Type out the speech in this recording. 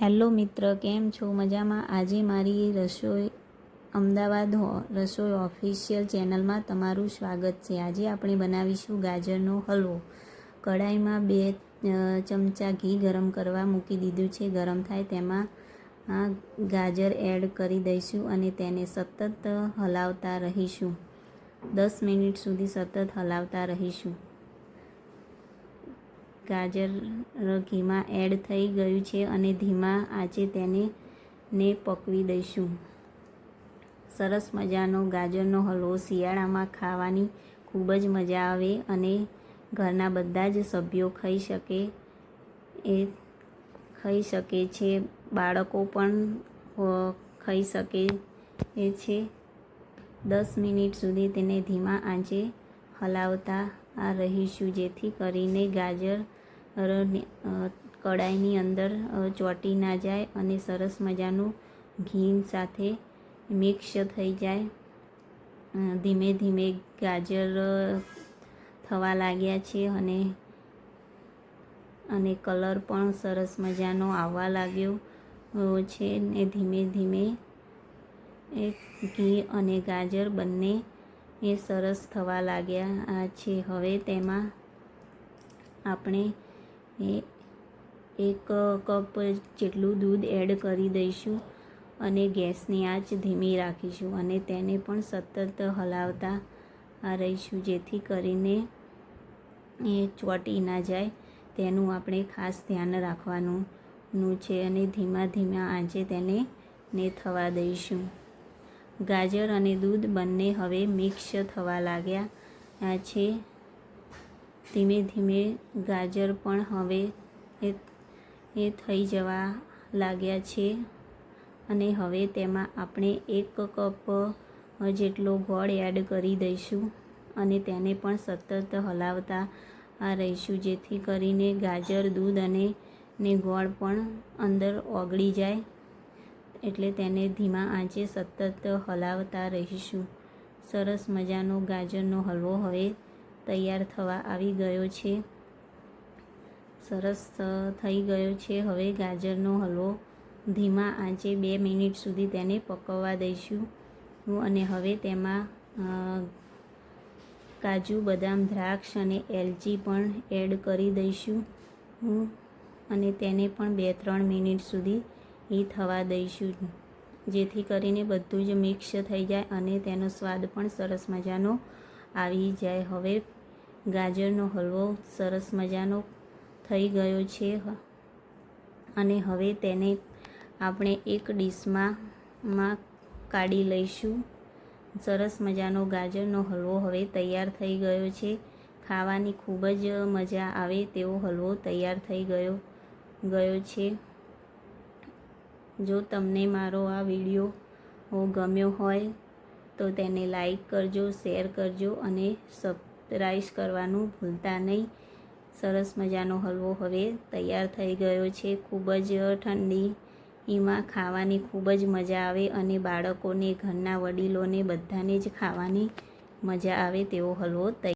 Hello મિત્ર, કેમ છો? મજામાં? આજે મારી રસોઈ, અમદાવાદ રસોઈ ઓફિશિયલ ચેનલમાં તમારું સ્વાગત છે. આજે આપણે બનાવીશું ગાજરનો હલવો. કઢાઈમાં બે ચમચા ઘી ગરમ કરવા મૂકી દીધું છે. ગરમ થાય તેમાં ગાજર એડ કરી દઈશું અને તેને સતત હલાવતા રહીશું. દસ મિનિટ સુધી સતત હલાવતા રહીશું. ગાજર ઘીમાં એડ થઈ ગયું છે અને ધીમા આંચે તેને ને પકવી દઈશું. સરસ મજાનો ગાજરનો હલવો શિયાળામાં ખાવાની ખૂબ જ મજા આવે અને ઘરના બધા જ સભ્યો ખાઈ શકે એ ખાઈ શકે છે. બાળકો પણ ખાઈ શકે એ છે. દસ મિનિટ સુધી તેને ધીમા આંચે હલાવતા આ રહીશું જેથી કરીને ગાજર કડાઈની અંદર ચોટી ના જાય અને સરસ મજાનું ઘી સાથે મિક્સ થઈ જાય. ધીમે ધીમે ગાજર થવા લાગ્યા છે અને અને કલર પણ સરસ મજાનો આવવા લાગ્યો છે ને ધીમે ધીમે એ ઘી અને ગાજર બંને એ સરસ થવા લાગ્યા છે. હવે તેમાં આપણે એ, એક કપ જેટલું દૂધ એડ કરી દઈશું અને ગેસની આંચ ધીમી રાખીશું અને તેને પણ સતત હલાવતા રહીશું જેથી કરીને એ ચોટી ના જાય. તેનું આપણે ખાસ ધ્યાન રાખવાનું છે અને ધીમા ધીમા આંચે તેને ને થવા દઈશું. ગાજર અને દૂધ બંને હવે મિક્સ થવા લાગ્યા છે. ધીમે ધીમે ગાજર પણ હવે એ એ થઈ જવા લાગ્યા છે. અને હવે તેમાં આપણે એક કપ જેટલો ગોળ એડ કરી દઈશું અને તેને પણ સતત હલાવતા રહીશું, જેથી કરીને ગાજર, દૂધ અને, ને ગોળ પણ અંદર ઓગળી જાય. એટલે તેને ધીમા આંચે સતત હલાવતા રહીશું. સરસ મજાનો ગાજરનો હલવો હવે તૈયાર થવા આવી ગયો છે. સરસ થઈ ગયો છે. હવે ગાજરનો હલવો ધીમા આંચે બે મિનિટ સુધી તેને પકવવા દઈશું અને હવે તેમાં કાજુ, બદામ, દ્રાક્ષ અને એલચી પણ એડ કરી દઈશું હું અને તેને પણ બે ત્રણ મિનિટ સુધી એ થવા દઈશું. જેથી કરીને બધું જ મિક્સ થઈ જાય અને તેનો સ્વાદ પણ સરસ મજાનો આવી જાય. હવે ગાજરનો હલવો, સરસ મજાનો થઈ ગયો છે. અને હવે તેને આપણે એક ડીશમાં કાઢી લઈશું. સરસ મજાનો ગાજરનો હલવો હવે તૈયાર થઈ ગયો છે. ખાવાની ખૂબ જ મજા આવે તેવો હલવો તૈયાર થઈ ગયો ગયો છે. જો તમને મારો આ વીડિયો ગમ્યો હોય તો તેને લાઈક કરજો, શેર કરજો અને સબસ્ક્રાઈબ કરવાનું ભૂલતા નહીં. સરસ મજાનો હલવો હવે તૈયાર થઈ ગયો છે. ખૂબ જ ઠંડી. એમાં ખાવાની ખૂબ જ મજા આવે અને બાળકોને, ઘરના વડીલોને બધાને જ ખાવાની મજા આવે તેવો હલવો તૈયાર